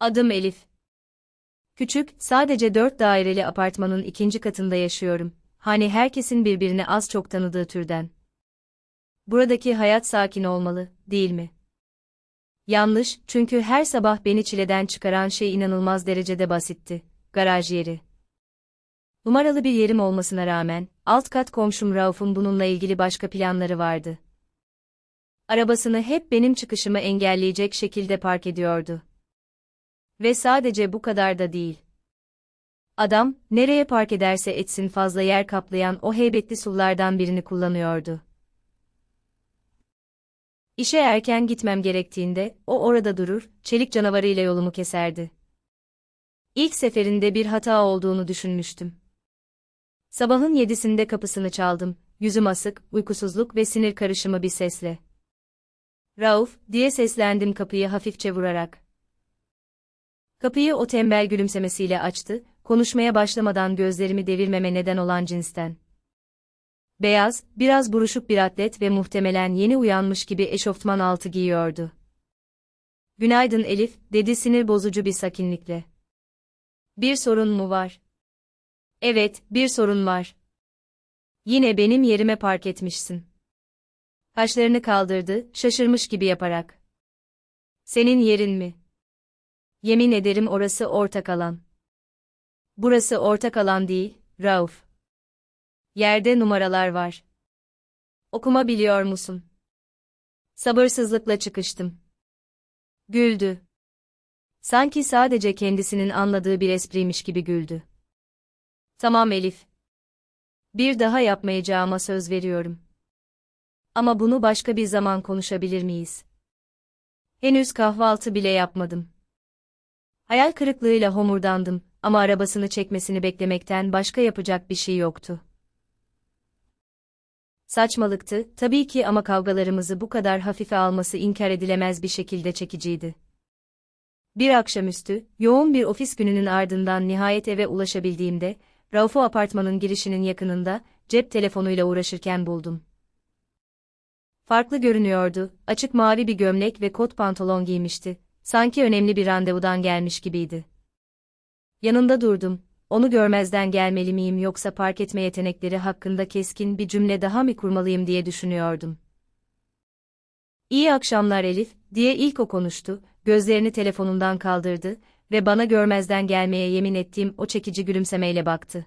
Adım Elif. Küçük, sadece dört daireli apartmanın ikinci katında yaşıyorum. Hani herkesin birbirini az çok tanıdığı türden. Buradaki hayat sakin olmalı, değil mi? Yanlış, çünkü her sabah beni çileden çıkaran şey inanılmaz derecede basitti. Garaj yeri. Numaralı bir yerim olmasına rağmen, alt kat komşum Rauf'un bununla ilgili başka planları vardı. Arabasını hep benim çıkışımı engelleyecek şekilde park ediyordu. Ve sadece bu kadar da değil. Adam, nereye park ederse etsin fazla yer kaplayan o heybetli sullardan birini kullanıyordu. İşe erken gitmem gerektiğinde, o orada durur, çelik canavarıyla yolumu keserdi. İlk seferinde bir hata olduğunu düşünmüştüm. Sabahın yedisinde kapısını çaldım, yüzüm asık, uykusuzluk ve sinir karışımı bir sesle. Rauf, diye seslendim kapıyı hafifçe vurarak. Kapıyı o tembel gülümsemesiyle açtı, konuşmaya başlamadan gözlerimi devirmeme neden olan cinsten. Beyaz, biraz buruşuk bir atlet ve muhtemelen yeni uyanmış gibi eşofman altı giyiyordu. Günaydın Elif, dedi sinir bozucu bir sakinlikle. Bir sorun mu var? Evet, bir sorun var. Yine benim yerime park etmişsin. Kaşlarını kaldırdı, şaşırmış gibi yaparak. Senin yerin mi? Yemin ederim orası ortak alan. Burası ortak alan değil, Rauf. Yerde numaralar var. Okuma biliyor musun? Sabırsızlıkla çıkıştım. Güldü. Sanki sadece kendisinin anladığı bir espriymiş gibi güldü. Tamam Elif. Bir daha yapmayacağıma söz veriyorum. Ama bunu başka bir zaman konuşabilir miyiz? Henüz kahvaltı bile yapmadım. Hayal kırıklığıyla homurdandım ama arabasını çekmesini beklemekten başka yapacak bir şey yoktu. Saçmalıktı, tabii ki ama kavgalarımızı bu kadar hafife alması inkar edilemez bir şekilde çekiciydi. Bir akşamüstü, yoğun bir ofis gününün ardından nihayet eve ulaşabildiğimde, Rauf'u apartmanın girişinin yakınında, cep telefonuyla uğraşırken buldum. Farklı görünüyordu, açık mavi bir gömlek ve kot pantolon giymişti, sanki önemli bir randevudan gelmiş gibiydi. Yanında durdum, onu görmezden gelmeli miyim yoksa park etme yetenekleri hakkında keskin bir cümle daha mı kurmalıyım diye düşünüyordum. İyi akşamlar Elif, diye ilk o konuştu, gözlerini telefonundan kaldırdı ve bana görmezden gelmeye yemin ettiğim o çekici gülümsemeyle baktı.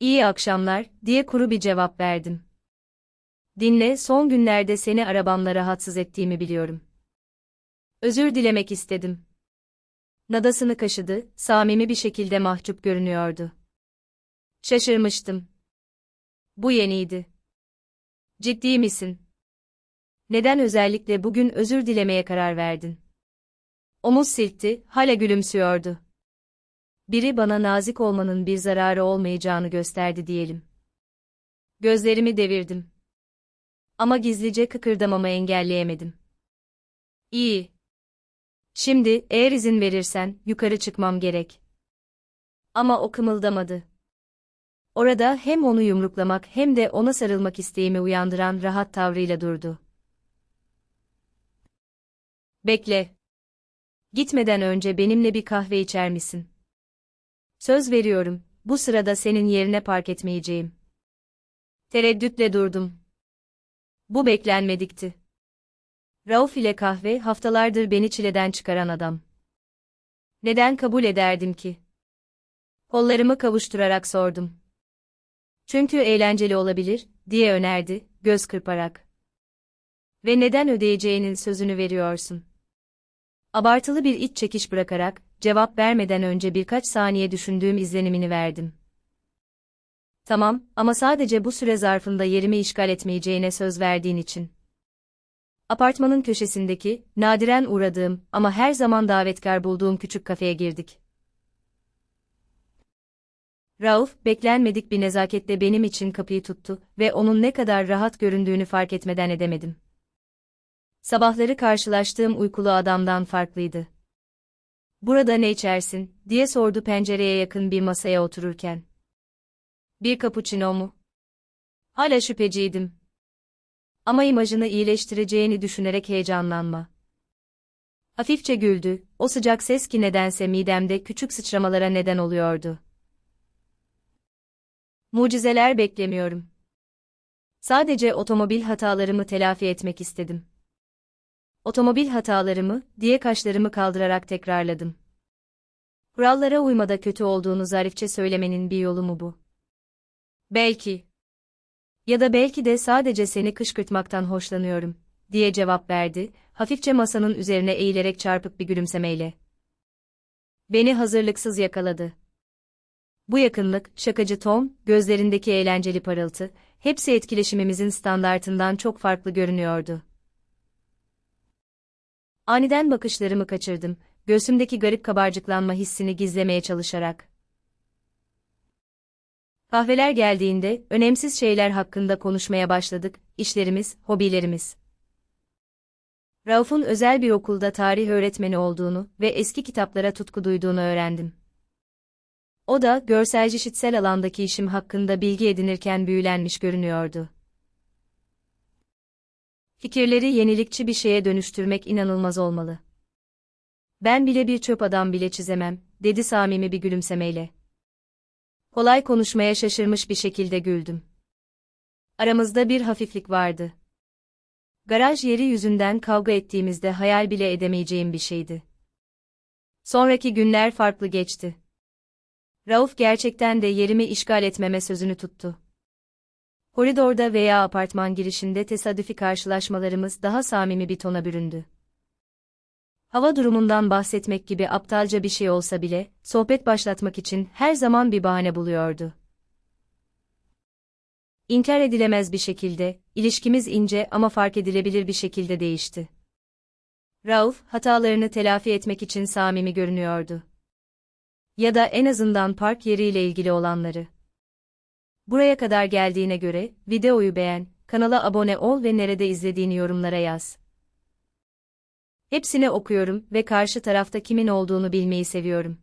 İyi akşamlar, diye kuru bir cevap verdim. Dinle, son günlerde seni arabamla rahatsız ettiğimi biliyorum. Özür dilemek istedim. Nadasını kaşıdı, samimi bir şekilde mahcup görünüyordu. Şaşırmıştım. Bu yeniydi. Ciddi misin? Neden özellikle bugün özür dilemeye karar verdin? Omuz silkti, hala gülümsüyordu. Biri bana nazik olmanın bir zararı olmayacağını gösterdi diyelim. Gözlerimi devirdim. Ama gizlice kıkırdamamı engelleyemedim. İyi. Şimdi, eğer izin verirsen, yukarı çıkmam gerek. Ama o kımıldamadı. Orada hem onu yumruklamak hem de ona sarılmak isteğimi uyandıran rahat tavrıyla durdu. Bekle. Gitmeden önce benimle bir kahve içer misin? Söz veriyorum, bu sırada senin yerine park etmeyeceğim. Tereddütle durdum. Bu beklenmedikti. Rauf ile kahve haftalardır beni çileden çıkaran adam. Neden kabul ederdim ki? Kollarımı kavuşturarak sordum. Çünkü eğlenceli olabilir, diye önerdi, göz kırparak. Ve neden ödeyeceğinin sözünü veriyorsun? Abartılı bir iç çekiş bırakarak, cevap vermeden önce birkaç saniye düşündüğüm izlenimini verdim. Tamam, ama sadece bu süre zarfında yerimi işgal etmeyeceğine söz verdiğin için. Apartmanın köşesindeki, nadiren uğradığım ama her zaman davetkar bulduğum küçük kafeye girdik. Rauf, beklenmedik bir nezaketle benim için kapıyı tuttu ve onun ne kadar rahat göründüğünü fark etmeden edemedim. Sabahları karşılaştığım uykulu adamdan farklıydı. Burada ne içersin, diye sordu pencereye yakın bir masaya otururken. Bir cappuccino mu? Hala şüpheciydim. Ama imajını iyileştireceğini düşünerek heyecanlanma. Hafifçe güldü, o sıcak ses ki nedense midemde küçük sıçramalara neden oluyordu. Mucizeler beklemiyorum. Sadece otomobil hatalarımı telafi etmek istedim. Otomobil hatalarımı, diye kaşlarımı kaldırarak tekrarladım. Kurallara uymada kötü olduğunu zarifçe söylemenin bir yolu mu bu? Belki. Ya da belki de sadece seni kışkırtmaktan hoşlanıyorum, diye cevap verdi, hafifçe masanın üzerine eğilerek çarpık bir gülümsemeyle. Beni hazırlıksız yakaladı. Bu yakınlık, şakacı Tom, gözlerindeki eğlenceli parıltı, hepsi etkileşimimizin standartından çok farklı görünüyordu. Aniden bakışlarımı kaçırdım, göğsümdeki garip kabarcıklanma hissini gizlemeye çalışarak. Kahveler geldiğinde, önemsiz şeyler hakkında konuşmaya başladık, işlerimiz, hobilerimiz. Rauf'un özel bir okulda tarih öğretmeni olduğunu ve eski kitaplara tutku duyduğunu öğrendim. O da, görselci şitsel alandaki işim hakkında bilgi edinirken büyülenmiş görünüyordu. Fikirleri yenilikçi bir şeye dönüştürmek inanılmaz olmalı. Ben bile bir çöp adam bile çizemem, dedi samimi bir gülümsemeyle. Kolay konuşmaya şaşırmış bir şekilde güldüm. Aramızda bir hafiflik vardı. Garaj yeri yüzünden kavga ettiğimizde hayal bile edemeyeceğim bir şeydi. Sonraki günler farklı geçti. Rauf gerçekten de yerimi işgal etmeme sözünü tuttu. Koridorda veya apartman girişinde tesadüfi karşılaşmalarımız daha samimi bir tona büründü. Hava durumundan bahsetmek gibi aptalca bir şey olsa bile, sohbet başlatmak için her zaman bir bahane buluyordu. İnkar edilemez bir şekilde, ilişkimiz ince ama fark edilebilir bir şekilde değişti. Rauf, hatalarını telafi etmek için samimi görünüyordu. Ya da en azından park yeriyle ilgili olanları. Buraya kadar geldiğine göre, videoyu beğen, kanala abone ol ve nerede izlediğini yorumlara yaz. Hepsini okuyorum ve karşı tarafta kimin olduğunu bilmeyi seviyorum.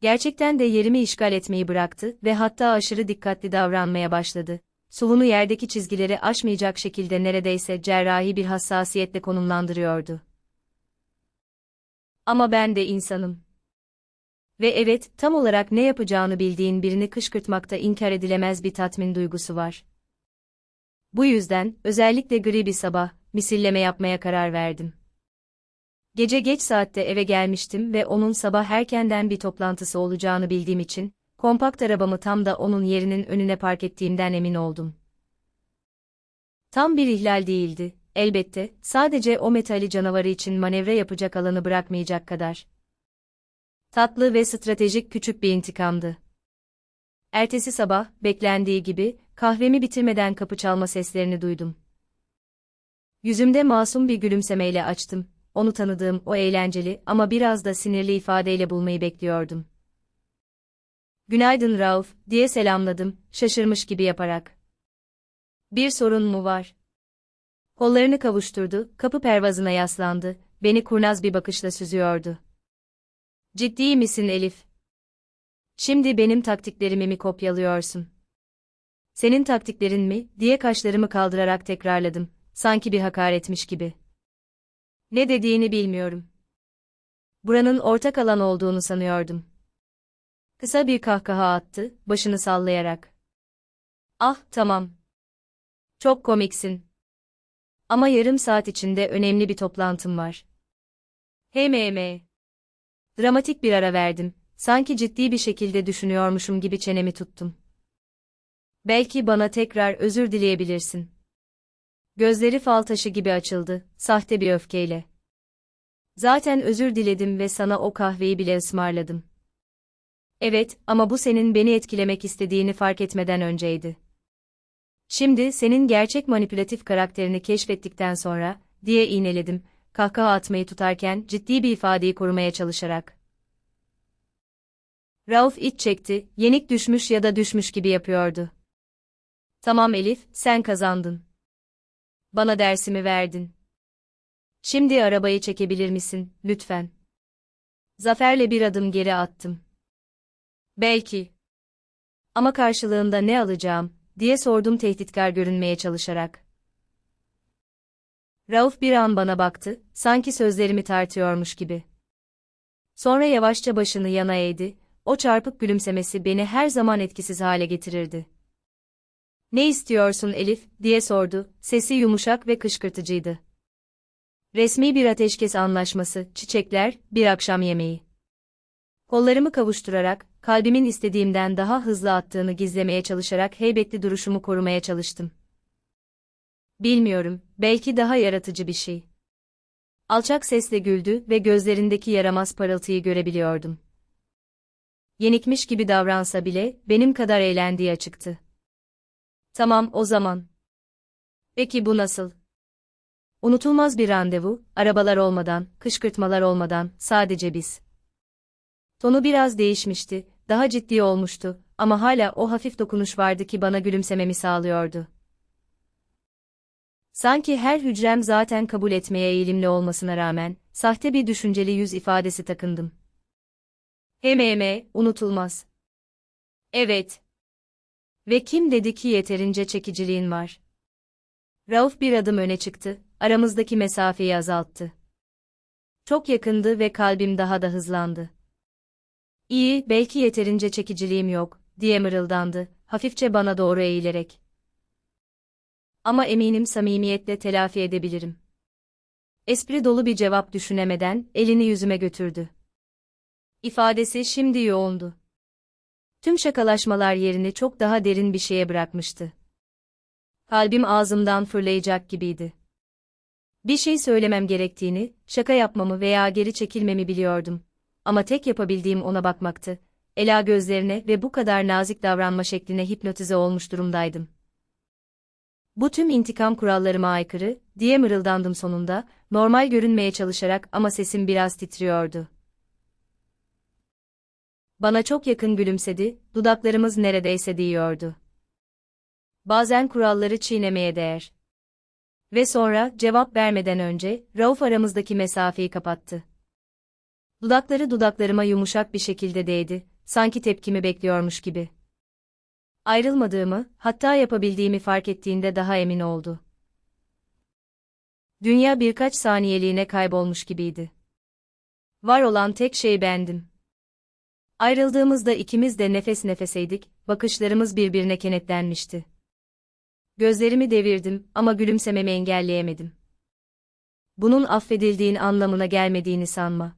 Gerçekten de yerimi işgal etmeyi bıraktı ve hatta aşırı dikkatli davranmaya başladı. Sulunu yerdeki çizgileri aşmayacak şekilde neredeyse cerrahi bir hassasiyetle konumlandırıyordu. Ama ben de insanım. Ve evet, tam olarak ne yapacağını bildiğin birini kışkırtmakta inkar edilemez bir tatmin duygusu var. Bu yüzden, özellikle gri bir sabah, misilleme yapmaya karar verdim. Gece geç saatte eve gelmiştim ve onun sabah erkenden bir toplantısı olacağını bildiğim için, kompakt arabamı tam da onun yerinin önüne park ettiğimden emin oldum. Tam bir ihlal değildi, elbette, sadece o metali canavarı için manevra yapacak alanı bırakmayacak kadar. Tatlı ve stratejik küçük bir intikamdı. Ertesi sabah, beklendiği gibi, kahvemi bitirmeden kapı çalma seslerini duydum. Yüzümde masum bir gülümsemeyle açtım, onu tanıdığım o eğlenceli ama biraz da sinirli ifadeyle bulmayı bekliyordum. Günaydın Rauf, diye selamladım, şaşırmış gibi yaparak. Bir sorun mu var? Kollarını kavuşturdu, kapı pervazına yaslandı, beni kurnaz bir bakışla süzüyordu. Ciddi misin Elif? Şimdi benim taktiklerimi mi kopyalıyorsun? Senin taktiklerin mi, diye kaşlarımı kaldırarak tekrarladım, sanki bir hakaretmiş gibi. Ne dediğini bilmiyorum. Buranın ortak alan olduğunu sanıyordum. Kısa bir kahkaha attı, başını sallayarak. Ah, tamam. Çok komiksin. Ama yarım saat içinde önemli bir toplantım var. Hem Dramatik bir ara verdim, sanki ciddi bir şekilde düşünüyormuşum gibi çenemi tuttum. Belki bana tekrar özür dileyebilirsin. Gözleri fal taşı gibi açıldı, sahte bir öfkeyle. Zaten özür diledim ve sana o kahveyi bile ısmarladım. Evet, ama bu senin beni etkilemek istediğini fark etmeden önceydi. Şimdi senin gerçek manipülatif karakterini keşfettikten sonra, diye iğneledim, kahkaha atmayı tutarken ciddi bir ifadeyi korumaya çalışarak. Rauf iç çekti, yenik düşmüş ya da düşmüş gibi yapıyordu. Tamam Elif, sen kazandın. Bana dersimi verdin. Şimdi arabayı çekebilir misin, lütfen? Zaferle bir adım geri attım. Belki. Ama karşılığında ne alacağım, diye sordum tehditkar görünmeye çalışarak. Rauf bir an bana baktı, sanki sözlerimi tartıyormuş gibi. Sonra yavaşça başını yana eğdi, o çarpık gülümsemesi beni her zaman etkisiz hale getirirdi. Ne istiyorsun Elif, diye sordu, sesi yumuşak ve kışkırtıcıydı. Resmi bir ateşkes anlaşması, çiçekler, bir akşam yemeği. Kollarımı kavuşturarak, kalbimin istediğimden daha hızlı attığını gizlemeye çalışarak heybetli duruşumu korumaya çalıştım. Bilmiyorum, belki daha yaratıcı bir şey. Alçak sesle güldü ve gözlerindeki yaramaz parıltıyı görebiliyordum. Yenikmiş gibi davransa bile, benim kadar eğlendiği açıktı. Tamam, o zaman. Peki bu nasıl? Unutulmaz bir randevu, arabalar olmadan, kışkırtmalar olmadan, sadece biz. Tonu biraz değişmişti, daha ciddi olmuştu ama hala o hafif dokunuş vardı ki bana gülümsememi sağlıyordu. Sanki her hücrem zaten kabul etmeye eğilimli olmasına rağmen, sahte bir düşünceli yüz ifadesi takındım. Hememe, unutulmaz. Evet. Ve kim dedi ki yeterince çekiciliğin var? Rauf bir adım öne çıktı, aramızdaki mesafeyi azalttı. Çok yakındı ve kalbim daha da hızlandı. İyi, belki yeterince çekiciliğim yok, diye mırıldandı, hafifçe bana doğru eğilerek. Ama eminim samimiyetle telafi edebilirim. Espri dolu bir cevap düşünemeden, elini yüzüme götürdü. İfadesi şimdi yoğundu. Tüm şakalaşmalar yerini çok daha derin bir şeye bırakmıştı. Kalbim ağzımdan fırlayacak gibiydi. Bir şey söylemem gerektiğini, şaka yapmamı veya geri çekilmemi biliyordum. Ama tek yapabildiğim ona bakmaktı. Ela gözlerine ve bu kadar nazik davranma şekline hipnotize olmuş durumdaydım. Bu tüm intikam kurallarıma aykırı, diye mırıldandım sonunda, normal görünmeye çalışarak ama sesim biraz titriyordu. Bana çok yakın gülümsedi, dudaklarımız neredeyse değiyordu. Bazen kuralları çiğnemeye değer. Ve sonra, cevap vermeden önce, Rauf aramızdaki mesafeyi kapattı. Dudakları dudaklarıma yumuşak bir şekilde değdi, sanki tepkimi bekliyormuş gibi. Ayrılmadığımı, hatta yapabildiğimi fark ettiğinde daha emin oldu. Dünya birkaç saniyeliğine kaybolmuş gibiydi. Var olan tek şey bendim. Ayrıldığımızda ikimiz de nefes nefeseydik, bakışlarımız birbirine kenetlenmişti. Gözlerimi devirdim ama gülümsememi engelleyemedim. Bunun affedildiğin anlamına gelmediğini sanma.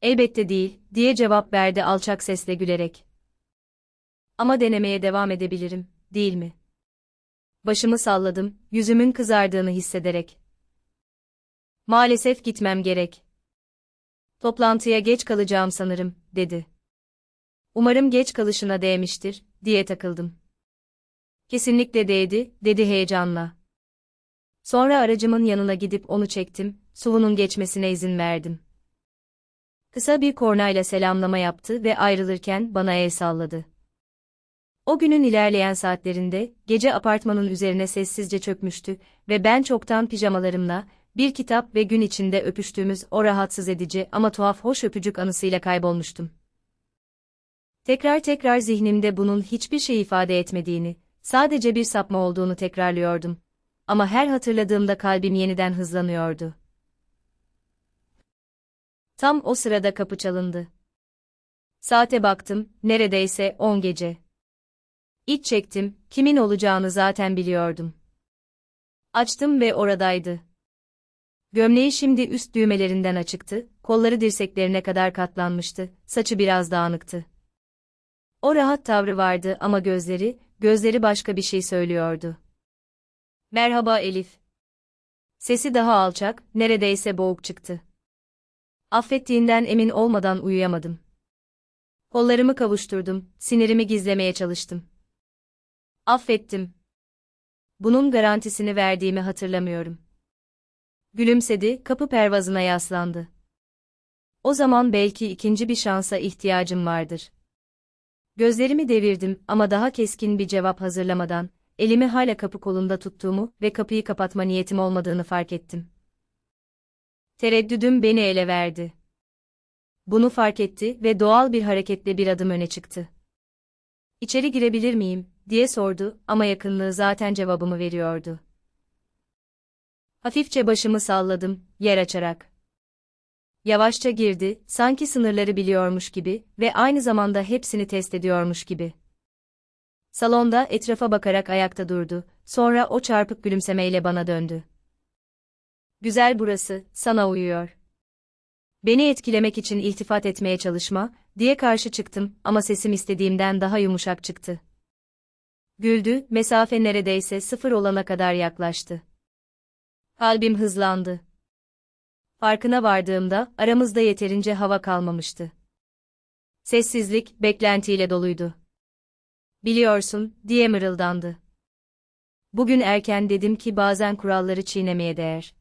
Elbette değil, diye cevap verdi alçak sesle gülerek. Ama denemeye devam edebilirim, değil mi? Başımı salladım, yüzümün kızardığını hissederek. Maalesef gitmem gerek. Toplantıya geç kalacağım sanırım, dedi. Umarım geç kalışına değmiştir, diye takıldım. Kesinlikle değdi, dedi heyecanla. Sonra aracımın yanına gidip onu çektim, suvunun geçmesine izin verdim. Kısa bir kornayla selamlama yaptı ve ayrılırken bana el salladı. O günün ilerleyen saatlerinde, gece apartmanın üzerine sessizce çökmüştü ve ben çoktan pijamalarımla, bir kitap ve gün içinde öpüştüğümüz o rahatsız edici ama tuhaf hoş öpücük anısıyla kaybolmuştum. Tekrar tekrar zihnimde bunun hiçbir şey ifade etmediğini, sadece bir sapma olduğunu tekrarlıyordum. Ama her hatırladığımda kalbim yeniden hızlanıyordu. Tam o sırada kapı çalındı. Saate baktım, neredeyse on gece. İç çektim, kimin olacağını zaten biliyordum. Açtım ve oradaydı. Gömleği şimdi üst düğmelerinden açıktı, kolları dirseklerine kadar katlanmıştı, saçı biraz dağınıktı. O rahat tavrı vardı ama gözleri, gözleri başka bir şey söylüyordu. Merhaba Elif. Sesi daha alçak, neredeyse boğuk çıktı. Affettiğinden emin olmadan uyuyamadım. Kollarımı kavuşturdum, sinirimi gizlemeye çalıştım. Affettim. Bunun garantisini verdiğimi hatırlamıyorum. Gülümsedi, kapı pervazına yaslandı. O zaman belki ikinci bir şansa ihtiyacım vardır. Gözlerimi devirdim ama daha keskin bir cevap hazırlamadan, elimi hala kapı kolunda tuttuğumu ve kapıyı kapatma niyetim olmadığını fark ettim. Tereddüdüm beni ele verdi. Bunu fark etti ve doğal bir hareketle bir adım öne çıktı. İçeri girebilir miyim, diye sordu ama yakınlığı zaten cevabımı veriyordu. Hafifçe başımı salladım, yer açarak. Yavaşça girdi, sanki sınırları biliyormuş gibi ve aynı zamanda hepsini test ediyormuş gibi. Salonda etrafa bakarak ayakta durdu, sonra o çarpık gülümsemeyle bana döndü. Güzel burası, sana uyuyor. Beni etkilemek için iltifat etmeye çalışma, diye karşı çıktım ama sesim istediğimden daha yumuşak çıktı. Güldü, mesafe neredeyse sıfır olana kadar yaklaştı. Kalbim hızlandı. Farkına vardığımda aramızda yeterince hava kalmamıştı. Sessizlik beklentiyle doluydu. Biliyorsun, diye mırıldandı. Bugün erken dedim ki bazen kuralları çiğnemeye değer.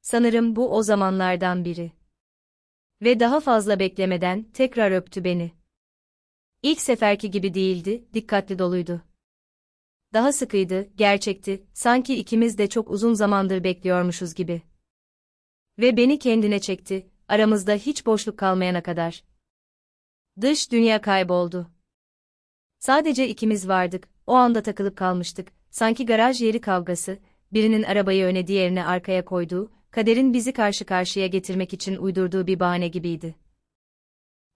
Sanırım bu o zamanlardan biri. Ve daha fazla beklemeden tekrar öptü beni. İlk seferki gibi değildi, dikkatli doluydu. Daha sıkıydı, gerçekti, sanki ikimiz de çok uzun zamandır bekliyormuşuz gibi. Ve beni kendine çekti, aramızda hiç boşluk kalmayana kadar. Dış dünya kayboldu. Sadece ikimiz vardık, o anda takılıp kalmıştık, sanki garaj yeri kavgası, birinin arabayı öne diğerini arkaya koyduğu, kaderin bizi karşı karşıya getirmek için uydurduğu bir bahane gibiydi.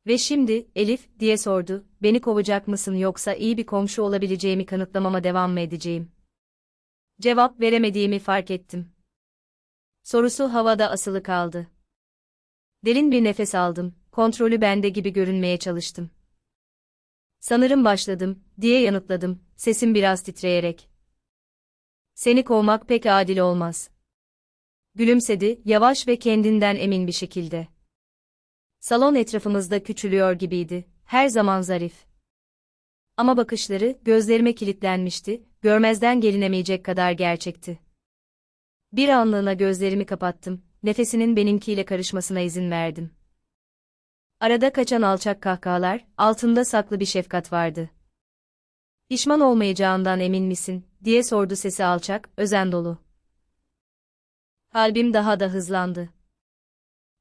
Ve şimdi, Elif, diye sordu, beni kovacak mısın yoksa iyi bir komşu olabileceğimi kanıtlamama devam mı edeceğim? Cevap veremediğimi fark ettim. Sorusu havada asılı kaldı. Derin bir nefes aldım, kontrolü bende gibi görünmeye çalıştım. Sanırım başladım, diye yanıtladım, sesim biraz titreyerek. Seni kovmak pek adil olmaz. Gülümsedi, yavaş ve kendinden emin bir şekilde. Salon etrafımızda küçülüyor gibiydi, her zaman zarif. Ama bakışları gözlerime kilitlenmişti, görmezden gelinemeyecek kadar gerçekti. Bir anlığına gözlerimi kapattım, nefesinin benimkiyle karışmasına izin verdim. Arada kaçan alçak kahkahalar, altında saklı bir şefkat vardı. Pişman olmayacağından emin misin, diye sordu sesi alçak, özen dolu. Kalbim daha da hızlandı.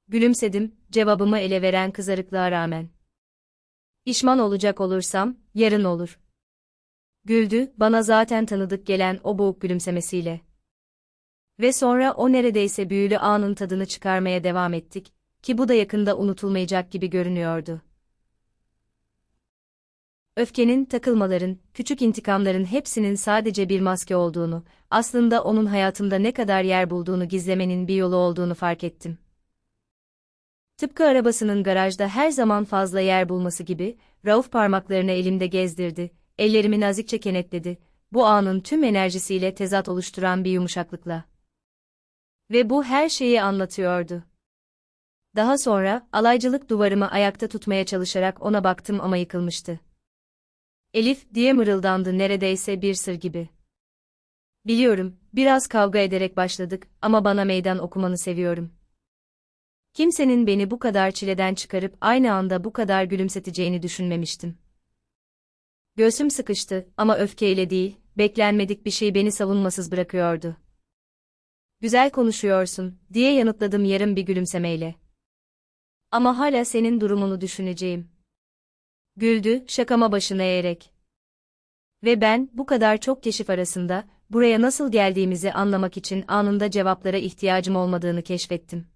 Gülümsedim, cevabımı ele veren kızarıklığa rağmen. Pişman olacak olursam, yarın olur. Güldü, bana zaten tanıdık gelen o boğuk gülümsemesiyle. Ve sonra o neredeyse büyülü anın tadını çıkarmaya devam ettik, ki bu da yakında unutulmayacak gibi görünüyordu. Öfkenin, takılmaların, küçük intikamların hepsinin sadece bir maske olduğunu, aslında onun hayatımda ne kadar yer bulduğunu gizlemenin bir yolu olduğunu fark ettim. Tıpkı arabasının garajda her zaman fazla yer bulması gibi, Rauf parmaklarını elimde gezdirdi, ellerimi nazikçe kenetledi, bu anın tüm enerjisiyle tezat oluşturan bir yumuşaklıkla. Ve bu her şeyi anlatıyordu. Daha sonra, alaycılık duvarımı ayakta tutmaya çalışarak ona baktım ama yıkılmıştı. Elif, diye mırıldandı neredeyse bir sır gibi. Biliyorum, biraz kavga ederek başladık ama bana meydan okumanı seviyorum. Kimsenin beni bu kadar çileden çıkarıp aynı anda bu kadar gülümseteceğini düşünmemiştim. Göğsüm sıkıştı ama öfkeyle değil, beklenmedik bir şey beni savunmasız bırakıyordu. Güzel konuşuyorsun, diye yanıtladım yarım bir gülümsemeyle. Ama hala senin durumunu düşüneceğim. Güldü, şakama başını eğerek. Ve ben, bu kadar çok keşif arasında, buraya nasıl geldiğimizi anlamak için anında cevaplara ihtiyacım olmadığını keşfettim.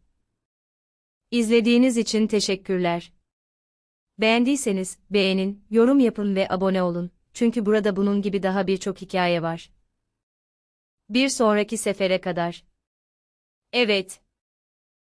İzlediğiniz için teşekkürler. Beğendiyseniz, beğenin, yorum yapın ve abone olun, çünkü burada bunun gibi daha birçok hikaye var. Bir sonraki sefere kadar. Evet.